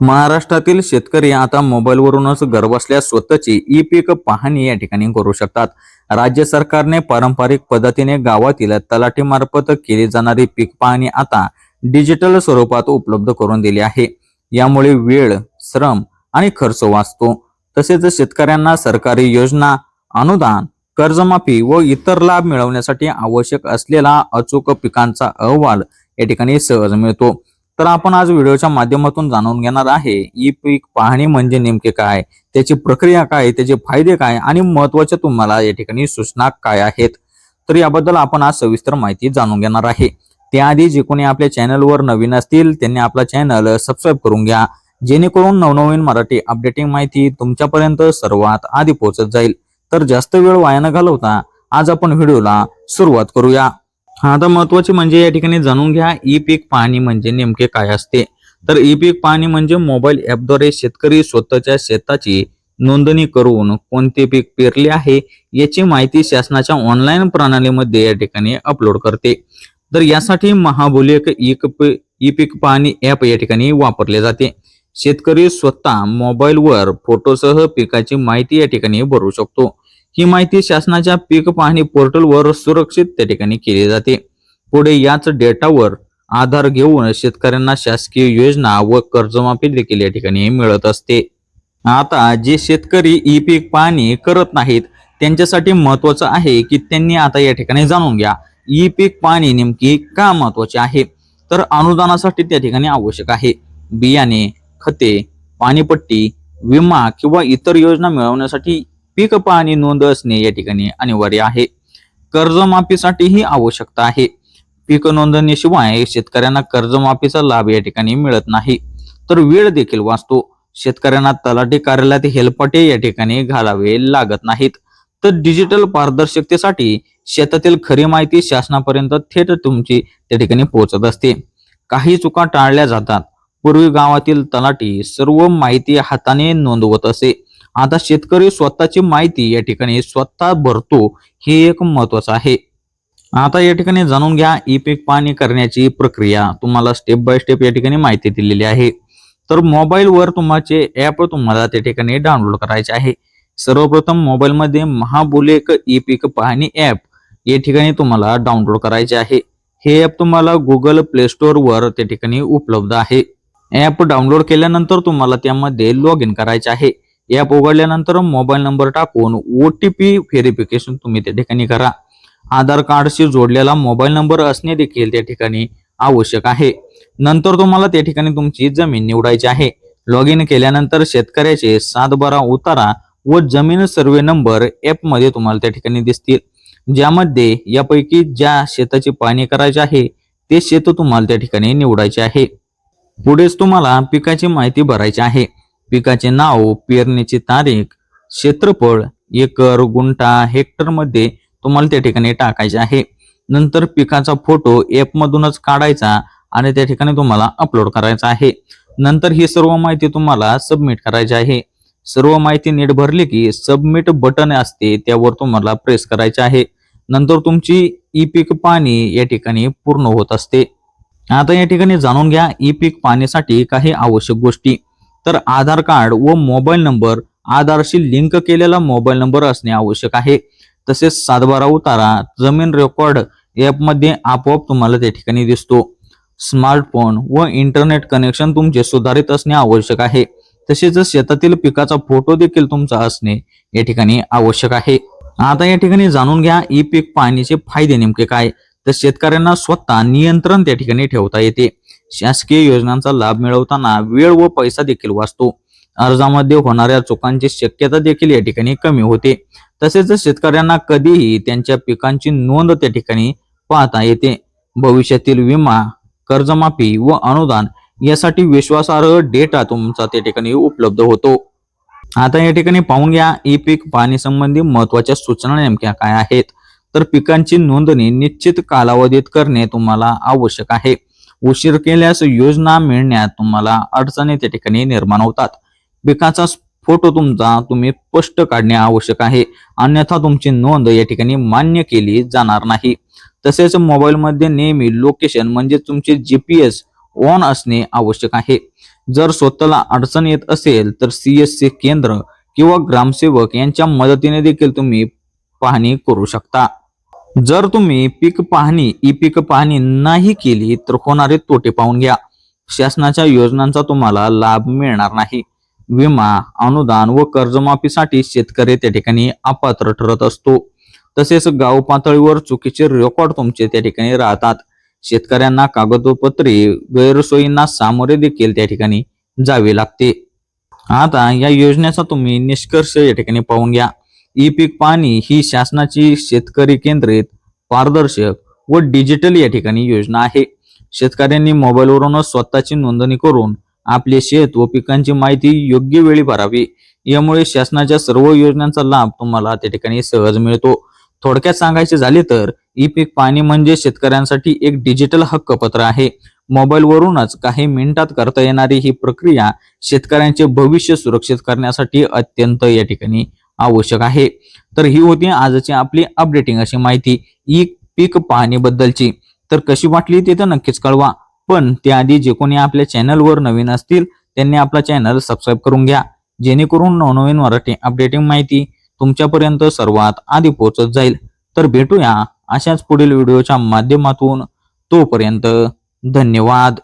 महाराष्ट्रातील शेतकरी आता मोबाईलवरूनच घरबसल्या स्वतःची ई पीक पाहणी या ठिकाणी करू शकतात. राज्य सरकारने पारंपरिक पद्धतीने गावातील तलाठीमार्फत केली जाणारी पीक पाहणी आता डिजिटल स्वरूपात उपलब्ध करून दिली आहे. यामुळे वेळ श्रम आणि खर्च वाचतो. तसेच शेतकऱ्यांना सरकारी योजना अनुदान कर्जमाफी व इतर लाभ मिळवण्यासाठी आवश्यक असलेला अचूक पिकांचा अहवाल या ठिकाणी सहज मिळतो. तर आपण आज व्हिडिओच्या माध्यमातून जाणून घेणार आहे ई पीक पाहणी म्हणजे नेमके काय? त्याची प्रक्रिया काय? त्याचे फायदे काय? आणि महत्त्वाच्या तुम्हाला या ठिकाणी सूचना काय आहेत? तर याबद्दल आपण आज सविस्तर माहिती जाणून घेणार आहे. त्याआधी जे कोणी आपल्या चॅनलवर नवीन असतील त्यांनी आपला चॅनल सबस्क्राईब करून घ्या. जेणेकरून नवनवीन मराठी अपडेटिंग माहिती तुमच्यापर्यंत सर्वात आधी पोहोचत जाईल. तर जास्त वेळ वाया न घालवता आज आपण व्हिडिओला सुरुवात करूया. आता महत्त्वाचे म्हणजे या ठिकाणी जाणून घ्या ई पीक पाहणी म्हणजे नेमके काय असते? तर ई पीक पाहणी म्हणजे मोबाईल ऍपद्वारे शेतकरी स्वतःच्या शेताची नोंदणी करून कोणते पीक पेरले आहे याची माहिती शासनाच्या ऑनलाईन प्रणालीमध्ये या ठिकाणी अपलोड करते. तर यासाठी महाबोलिक ई पीक पाहणी ऍप या ठिकाणी वापरले जाते. शेतकरी स्वतः मोबाईलवर फोटोसह पिकाची माहिती या ठिकाणी भरू शकतो. ही माहिती शासनाच्या पीक पाहणी पोर्टलवर सुरक्षित त्या ठिकाणी केली जाते. पुढे याच डेटावर आधार घेऊन शेतकऱ्यांना शासकीय योजना व कर्जमाफी देखील या ठिकाणी मिळत असते. आता जे शेतकरी ई पीक पाहणी करत नाहीत त्यांच्यासाठी महत्वाचं आहे की त्यांनी आता या ठिकाणी जाणून घ्या. ई पीक पाहणी नेमकी का महत्वाची आहे? तर अनुदानासाठी त्या ठिकाणी आवश्यक आहे. बियाणे खते पाणीपट्टी विमा किंवा इतर योजना मिळवण्यासाठी पीक पाहणी नोंद असणे या ठिकाणी अनिवार्य आहे. कर्जमाफीसाठी ही आवश्यकता आहे. पीक नोंदणीशिवाय शेतकऱ्यांना कर्जमाफीचा लाभ या ठिकाणी मिळत नाही. तर वेळ देखील वाचतो. शेतकऱ्यांना तलाठी कार्यालयात हेलपाटे या ठिकाणी घालावे लागत नाहीत. तर डिजिटल पारदर्शकतेसाठी शेतातील खरी माहिती शासनापर्यंत थेट तुमची त्या ठिकाणी पोहोचत असते. काही चुका टाळल्या जातात. पूर्वी गावातील तलाठी सर्व माहिती हाताने नोंदवत असे. आता शेतकरी स्वतःची माहिती या ठिकाणी स्वतः भरतो हे एक महत्वाचं आहे. आता या ठिकाणी जाणून घ्या ई पीक पाहणी करण्याची प्रक्रिया. तुम्हाला स्टेप बाय स्टेप या ठिकाणी माहिती दिलेली आहे. तर मोबाईलवर तुमचे ऍप तुम्हाला त्या ठिकाणी डाउनलोड करायचे आहे. सर्वप्रथम मोबाईलमध्ये महाबुलेक ई पीक पाहणी ऍप या ठिकाणी तुम्हाला डाउनलोड करायचे आहे. हे ऍप तुम्हाला गुगल प्ले स्टोअरवर त्या ठिकाणी उपलब्ध आहे. ऍप डाउनलोड केल्यानंतर तुम्हाला त्यामध्ये लॉग इन करायचे आहे. ऍप उघडल्यानंतर मोबाईल नंबर टाकून ओ टी पी व्हेरिफिकेशन तुम्ही त्या ठिकाणी करा. आधार कार्डशी जोडलेला मोबाईल नंबर असणे देखील त्या ठिकाणी आवश्यक आहे. नंतर तुम्हाला त्या ठिकाणी तुमची जमीन निवडायची आहे. लॉग इन केल्यानंतर शेतकऱ्याचे सात बारा उतारा व जमीन सर्वे नंबर ऍपमध्ये तुम्हाला त्या ठिकाणी दिसतील. ज्यामध्ये यापैकी ज्या शेताची पाहणी करायची आहे ते शेत तुम्हाला त्या ठिकाणी निवडायचे आहे. पुढेच तुम्हाला पिकाची माहिती भरायची आहे. पिकाचे नाव पेरणीची तारीख क्षेत्रफळ एकर गुंठा हेक्टरमध्ये तुम्हाला त्या ठिकाणी टाकायचे आहे. नंतर पिकाचा फोटो ॲपमधूनच काढायचा आणि त्या ठिकाणी तुम्हाला अपलोड करायचा आहे. नंतर ही सर्व माहिती तुम्हाला सबमिट करायची आहे. सर्व माहिती नीट भरली की सबमिट बटन असते त्यावर तुम्हाला प्रेस करायचे आहे. नंतर तुमची ई पीक पाणी या ठिकाणी पूर्ण होत असते. आता या ठिकाणी जाणून घ्या ई पीक पाणीसाठी काही आवश्यक गोष्टी. तर आधार कार्ड व मोबाईल नंबर आधारशी लिंक केलेला मोबाईल नंबर असणे आवश्यक आहे. तसेच सातबारा उतारा जमीन रेकॉर्ड ॲपमध्ये आपोआप तुम्हाला त्या ठिकाणी दिसतो. स्मार्टफोन व इंटरनेट कनेक्शन तुमचे सुधारित असणे आवश्यक आहे. तसेच शेतातील पिकाचा फोटो देखील तुमचा असणे या ठिकाणी आवश्यक आहे. आता या ठिकाणी जाणून घ्या ई पीक पाण्याचे फायदे नेमके काय? तर शेतकऱ्यांना स्वतः नियंत्रण त्या ठिकाणी ठेवता येते. शासकीय योजनांचा लाभ मिळवताना वेळ व पैसा देखील वाचतो. अर्जामध्ये होणाऱ्या चुकांची शक्यता देखील या ठिकाणी कमी होते. तसेच शेतकऱ्यांना कधीही त्यांच्या पिकांची नोंद त्या ठिकाणी पाहता येते. भविष्यातील विमा कर्जमाफी व अनुदान यासाठी विश्वासार्ह डेटा तुमचा त्या ठिकाणी उपलब्ध होतो. आता या ठिकाणी पाहून घ्या ई पीक पाहणी संबंधी महत्त्वाच्या सूचना नेमक्या काय आहेत? तर पिकांची नोंदणी निश्चित कालावधीत करणे तुम्हाला आवश्यक आहे. उशीर केल्यास योजना मिळण्यात तुम्हाला अडचणी त्या ठिकाणी निर्माण होतात. पिकाचा फोटो तुमचा तुम्ही स्पष्ट काढणे आवश्यक आहे. अन्यथा तुमची नोंद या ठिकाणी मान्य केली जाणार नाही. तसेच मोबाईलमध्ये नेहमी लोकेशन म्हणजे तुमचे जीपीएस ऑन असणे आवश्यक आहे. जर स्वतःला अडचण येत असेल तर सी एस सी केंद्र किंवा ग्रामसेवक यांच्या मदतीने देखील तुम्ही पाहणी करू शकता. जर तुम्ही पीक पाहणी ई पीक पाहणी नाही केली तर होणारे तोटे पाहून घ्या. शासनाच्या योजनांचा तुम्हाला लाभ मिळणार नाही. विमा अनुदान व कर्जमाफीसाठी शेतकरी त्या ठिकाणी अपात्र ठरत असतो. तसेच गाव पातळीवर चुकीचे रेकॉर्ड तुमचे त्या ठिकाणी राहतात. शेतकऱ्यांना कागदोपत्रे गैरसोयींना सामोरे देखील त्या ठिकाणी जावे लागते. आता या योजनेचा तुम्ही निष्कर्ष या ठिकाणी पाहून घ्या. ई पीक पाणी ही शासनाची शेतकरी केंद्रित पारदर्शक व डिजिटल या ठिकाणी योजना आहे. शेतकऱ्यांनी मोबाईलवरूनच स्वतःची नोंदणी करून आपले शेत व पिकांची माहिती योग्य वेळी भरावी. यामुळे शासनाच्या सर्व योजनांचा लाभ तुम्हाला त्या ठिकाणी सहज मिळतो. थोडक्यात सांगायचे झाले तर ई पीक पाणी म्हणजे शेतकऱ्यांसाठी एक डिजिटल हक्कपत्र आहे. मोबाईलवरूनच काही मिनिटात करता येणारी ही प्रक्रिया शेतकऱ्यांचे भविष्य सुरक्षित करण्यासाठी अत्यंत या ठिकाणी आवश्यक आहे. तर ही होती आजची आपली अपडेटिंग अशी माहिती. ई पीक पाहणीबद्दलची. तर कशी वाटली ते तर नक्कीच कळवा. पण त्याआधी जे कोणी आपल्या चॅनलवर नवीन असतील त्यांनी आपला चॅनल सबस्क्राईब करून घ्या. जेणेकरून नवनवीन मराठी अपडेटिंग माहिती तुमच्यापर्यंत सर्वात आधी पोहोचत जाईल. तर भेटूया अशाच पुढील व्हिडिओच्या माध्यमातून. तोपर्यंत धन्यवाद.